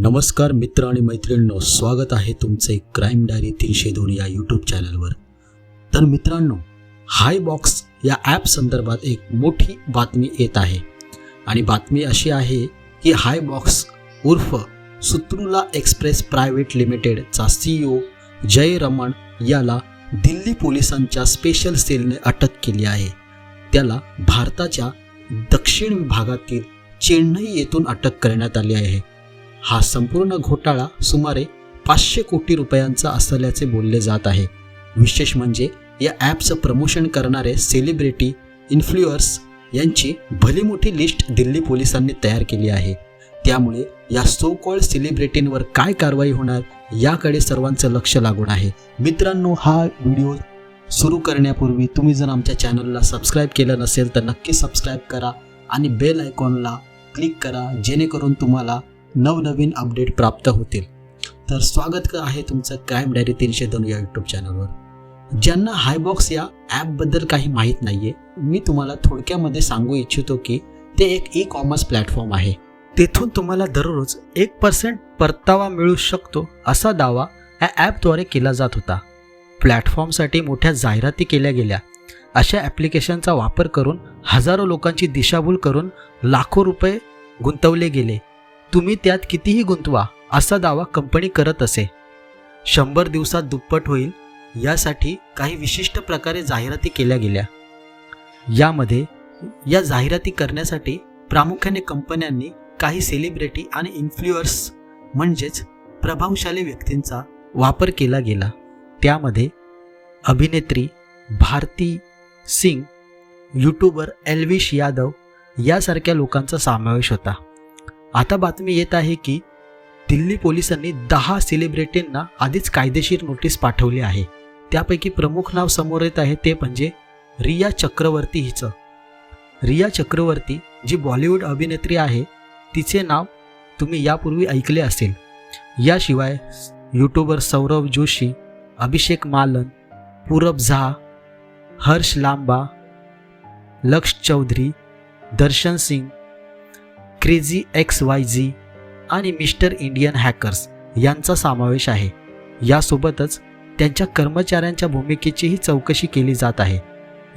नमस्कार मित्र आणि मैत्रिणींनो स्वागत आहे तुमचे क्राईम डायरी तीनशे दोन या यूट्यूब चॅनलवर तर मित्रांनो हाय बॉक्स या ॲप संदर्भात एक मोठी बातमी येत आहे. आणि बातमी अशी आहे की हाय बॉक्स उर्फ सुत्रुला एक्सप्रेस प्रायव्हेट लिमिटेडचा सी ओ जय रमण याला दिल्ली पोलिसांच्या स्पेशल सेलने अटक केली आहे. त्याला भारताच्या दक्षिण विभागातील चेन्नई येथून अटक करण्यात आली आहे. हा संपूर्ण घोटाळा सुमारे पाचशे कोटी रुपयांचा असल्याचे बोलले जात आहे. विशेष म्हणजे या ॲपचं प्रमोशन करणारे सेलिब्रिटी इन्फ्लुअर्स यांची भली मोठी लिस्ट दिल्ली पोलिसांनी तयार केली आहे. त्यामुळे या सो कॉल्ड सेलिब्रिटींवर काय कारवाई होणार याकडे सर्वांचं लक्ष लागून आहे. मित्रांनो हा व्हिडिओ सुरू करण्यापूर्वी तुम्ही जर आमच्या चॅनलला सबस्क्राईब केलं नसेल तर नक्की सबस्क्राईब करा आणि बेल आयकॉनला क्लिक करा जेणेकरून तुम्हाला नवनवीन अपडेट प्राप्त होतील. तर स्वागत आहे तुमचं क्राईम डायरी तीनशे दोन या यूट्यूब चॅनलवर ज्यांना हायबॉक्स या ॲपबद्दल काही माहीत नाही आहे मी तुम्हाला थोडक्यामध्ये सांगू इच्छितो की ते एक ई कॉमर्स प्लॅटफॉर्म आहे. तेथून तुम्हाला दररोज एक पर्सेंट परतावा मिळू शकतो असा दावा या ॲपद्वारे केला जात होता. प्लॅटफॉर्मसाठी मोठ्या जाहिराती केल्या गेल्या. अशा ॲप्लिकेशनचा वापर करून हजारो लोकांची दिशाभूल करून लाखो रुपये गुंतवले गेले. तुम्ही त्यात कितीही गुंतवा असा दावा कंपनी करत असे. शंभर दिवसात दुप्पट होईल यासाठी काही विशिष्ट प्रकारे जाहिराती केल्या गेल्या. यामध्ये या जाहिराती करण्यासाठी प्रामुख्याने कंपन्यांनी काही सेलिब्रिटी आणि इन्फ्लुअर्स म्हणजेच प्रभावशाली व्यक्तींचा वापर केला गेला. त्यामध्ये अभिनेत्री भारती सिंग यूट्यूबर एल्विश यादव यासारख्या लोकांचा समावेश होता. आता बातमी येत आहे की दिल्ली पोलिसांनी दहा सेलिब्रिटींना आधीच कायदेशीर नोटीस पाठवली आहे. त्यापैकी प्रमुख नाव समोर येत आहे ते म्हणजे रिया चक्रवर्ती हिचं. रिया चक्रवर्ती जी बॉलिवूड अभिनेत्री आहे तिचे नाव तुम्ही यापूर्वी ऐकले असेल. याशिवाय YouTuber Saurav Joshi Abhishek Malhan Purab Jha Harsh Lamba Lakshay Chaudhary Darshan Singh crazy X Y Z आणि मिस्टर इंडियन हॅकर्स यांचा समावेश आहे. यासोबतच त्यांच्या कर्मचाऱ्यांच्या भूमिकेचीही चौकशी केली जात आहे.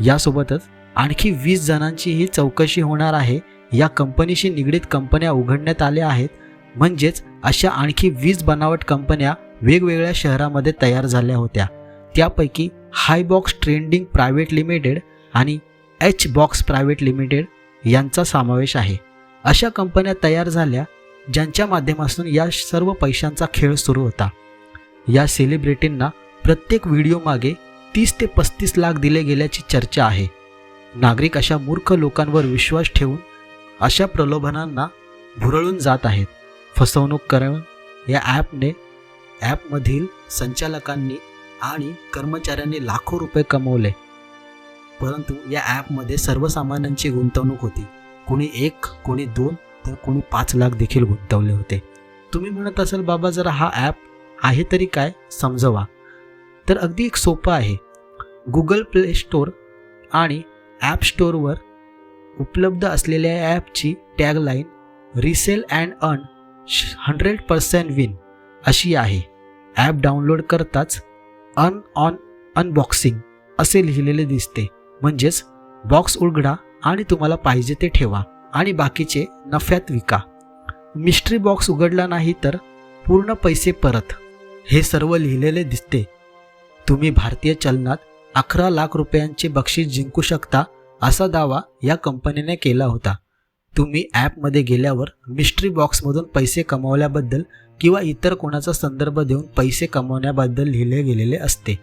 यासोबतच आणखी वीस जणांचीही चौकशी होणार आहे. या कंपनीशी निगडीत कंपन्या उघडण्यात आल्या आहेत. म्हणजेच अशा आणखी वीस बनावट कंपन्या वेगवेगळ्या शहरामध्ये तयार झाल्या होत्या. त्यापैकी hi box trending private limited आणि एच बॉक्स प्रायव्हेट लिमिटेड यांचा समावेश आहे. अशा कंपन्या तयार झाल्या ज्यांच्या माध्यमातून या सर्व पैशांचा खेळ सुरू होता. या सेलिब्रिटींना प्रत्येक व्हिडिओमागे तीस ते पस्तीस लाख दिले गेल्याची चर्चा आहे. नागरिक अशा मूर्ख लोकांवर विश्वास ठेवून अशा प्रलोभनांना भुरळून जात आहेत. फसवणूक करणं या ॲपने ॲपमधील संचालकांनी आणि कर्मचाऱ्यांनी लाखो रुपये कमवले. परंतु या ॲपमध्ये सर्वसामान्यांची गुंतवणूक होती. कोणी एक कोणी दोन तर कोणी पाच लाख देखील गुंतवले होते. तुम्ही म्हणत असाल बाबा जरा हा ॲप आहे तरी काय? समजवा. तर अगदी एक सोपं आहे. गुगल प्ले स्टोअर आणि ॲप स्टोअरवर उपलब्ध असलेल्या ॲपची tagline resell and earn hundred percent win अशी आहे. ॲप डाउनलोड करताच अन ऑन अनबॉक्सिंग असे लिहिलेले दिसते. म्हणजेच बॉक्स उघडा आणि तुम्हाला पाहिजे ते ठेवा आणि बाकीचे नफ्यात विका. मिस्ट्री बॉक्स उघडला नाही तर पूर्ण पैसे परत. हे सर्व लिहिलेले दिसते. तुम्ही भारतीय चलनात अकरा लाख रुपयांचे बक्षीस जिंकू शकता असा दावा या कंपनीने केला होता. तुम्ही ॲपमध्ये गेल्यावर मिस्ट्री बॉक्समधून पैसे कमावल्याबद्दल किंवा इतर कोणाचा संदर्भ देऊन पैसे कमवण्याबद्दल लिहिले गेलेले असते.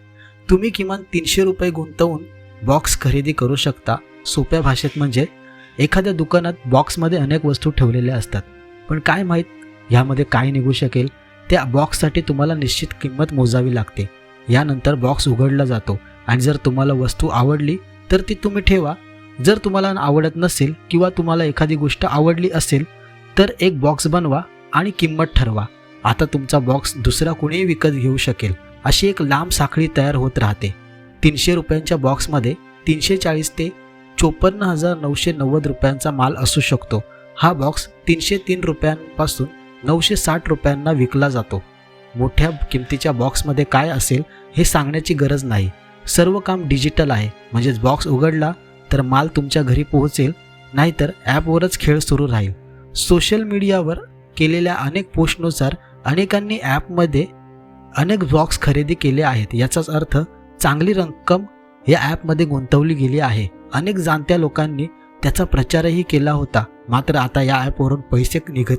तुम्ही किमान तीनशे रुपये गुंतवून बॉक्स खरेदी करू शकता सोप्या भाषेत म्हणजे एखाद्या दुकानात बॉक्समध्ये अनेक वस्तू ठेवलेल्या असतात. पण काय माहीत ह्यामध्ये काय निघू शकेल? त्या बॉक्ससाठी तुम्हाला निश्चित किंमत मोजावी लागते. यानंतर बॉक्स उघडला जातो आणि जर तुम्हाला वस्तू आवडली तर ती तुम्ही ठेवा. जर तुम्हाला आवडत नसेल किंवा तुम्हाला एखादी गोष्ट आवडली असेल तर एक बॉक्स बनवा आणि किंमत ठरवा. आता तुमचा बॉक्स दुसरा कुणीही विकत घेऊ शकेल अशी एक लांब साखळी तयार होत राहते. तीनशे रुपयांच्या बॉक्समध्ये तीनशे चाळीस ते चोपन्न हजार नऊशे नव्वद रुपयांचा माल असू शकतो. हा बॉक्स तीनशे तीन रुपयांपासून नऊशे साठ रुपयांना विकला जातो. मोठ्या किमतीच्या बॉक्समध्ये काय असेल हे सांगण्याची गरज नाही. सर्व काम डिजिटल आहे. म्हणजेच बॉक्स उघडला तर माल तुमच्या घरी पोहोचेल नाहीतर ॲपवरच खेळ सुरू राहील. सोशल मीडियावर केलेल्या अनेक पोस्टनुसार अनेकांनी ॲपमध्ये अनेक बॉक्स खरेदी केले आहेत. याचाच अर्थ चांगली रक्कम या ॲपमध्ये गुंतवली गेली आहे. अनेक जाणत्या लोकांनी त्याचा प्रचारही केला होता. मात्र आता या ॲपवरून पैसे निघत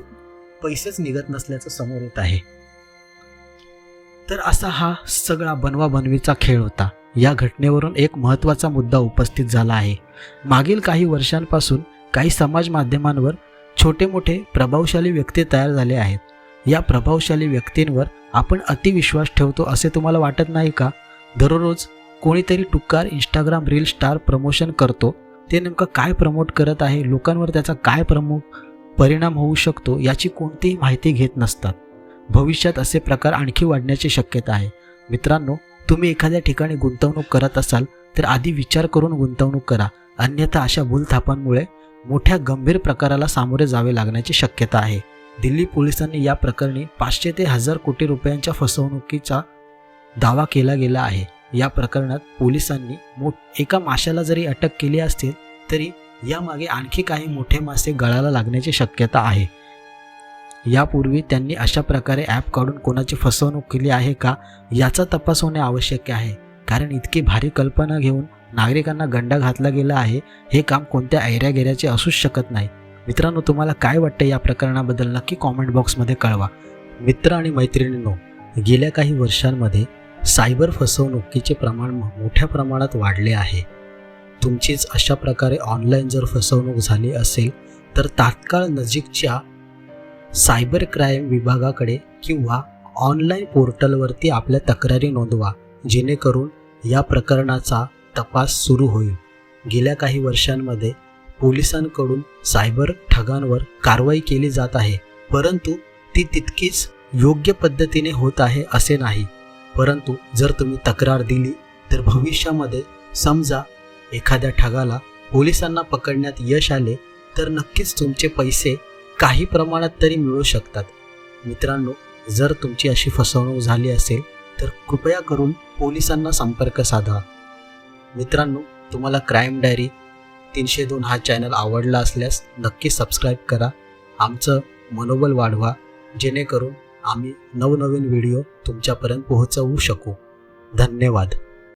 पैसेच निघत नसल्याचं समोर येत आहे. तर असा हा सगळा बनवा बनवीचा खेळ होता. या घटनेवरून एक महत्त्वाचा मुद्दा उपस्थित झाला आहे. मागील काही वर्षांपासून काही समाज माध्यमांवर छोटे मोठे प्रभावशाली व्यक्ती तयार झाले आहेत. या प्रभावशाली व्यक्तींवर आपण अतिविश्वास ठेवतो असे तुम्हाला वाटत नाही का? दररोज कोणीतरी टुकार इंस्टाग्राम रील स्टार प्रमोशन करतो. ते नेमकं काय प्रमोट करत आहे? लोकांवर त्याचा काय प्रमुख परिणाम होऊ शकतो? याची कोणतीही माहिती घेत नसतात. भविष्यात असे प्रकार आणखी वाढण्याची शक्यता आहे. मित्रांनो तुम्ही एखाद्या ठिकाणी गुंतवणूक करत असाल तर आधी विचार करून गुंतवणूक करा. अन्यथा अशा भूलथापांमुळे मोठ्या गंभीर प्रकाराला सामोरे जावे लागण्याची शक्यता आहे. दिल्ली पोलिसांनी या प्रकरणी पाचशे ते हजार कोटी रुपयांच्या फसवणुकीचा दावा केला गेला आहे. या प्रकरणात पोलिसांनी मोठ एका माशाला जरी अटक केली असतील तरी यामागे आणखी काही मोठे मासे गळाला लागण्याची शक्यता आहे. यापूर्वी त्यांनी अशा प्रकारे ॲप काढून कोणाची फसवणूक केली आहे का याचा तपास होणे आवश्यक आहे. कारण इतकी भारी कल्पना घेऊन नागरिकांना गंडा घातला गेला आहे हे काम कोणत्या ऐऱ्यागेऱ्याचे असूच शकत नाही. मित्रांनो तुम्हाला काय वाटतं या प्रकरणाबद्दल नक्की कॉमेंट बॉक्समध्ये कळवा. मित्र आणि मैत्रिणींनो गेल्या काही वर्षांमध्ये सायबर फसवणुकीचे प्रमाण मोठ्या प्रमाणात वाढले आहे. तुमचीच अशा प्रकारे ऑनलाईन जर फसवणूक झाली असेल तर तात्काळ नजीकच्या सायबर क्राईम विभागाकडे किंवा ऑनलाईन पोर्टलवरती आपल्या तक्रारी नोंदवा जेणेकरून या प्रकरणाचा तपास सुरू होईल. गेल्या काही वर्षांमध्ये पोलिसांकडून सायबर ठगांवर कारवाई केली जात आहे परंतु ती तितकीच योग्य पद्धतीने होत आहे असे नाही. परंतु जर तुम्ही तक्रार दिली तर भविष्यामध्ये समजा एखाद्या ठगाला पोलिसांना पकडण्यात यश आले तर नक्कीच तुमचे पैसे काही प्रमाणात तरी मिळू शकतात. मित्रांनो जर तुमची अशी फसवणूक झाली असेल तर कृपया करून पोलिसांना संपर्क साधा. मित्रांनो तुम्हाला क्राईम डायरी तीनशे दोन हा चॅनल आवडला असल्यास नक्की सबस्क्राईब करा. आमचं मनोबल वाढवा जेणेकरून आम्ही नवनवीन व्हिडिओ तुमच्यापर्यंत पोहोचवू शकू. धन्यवाद.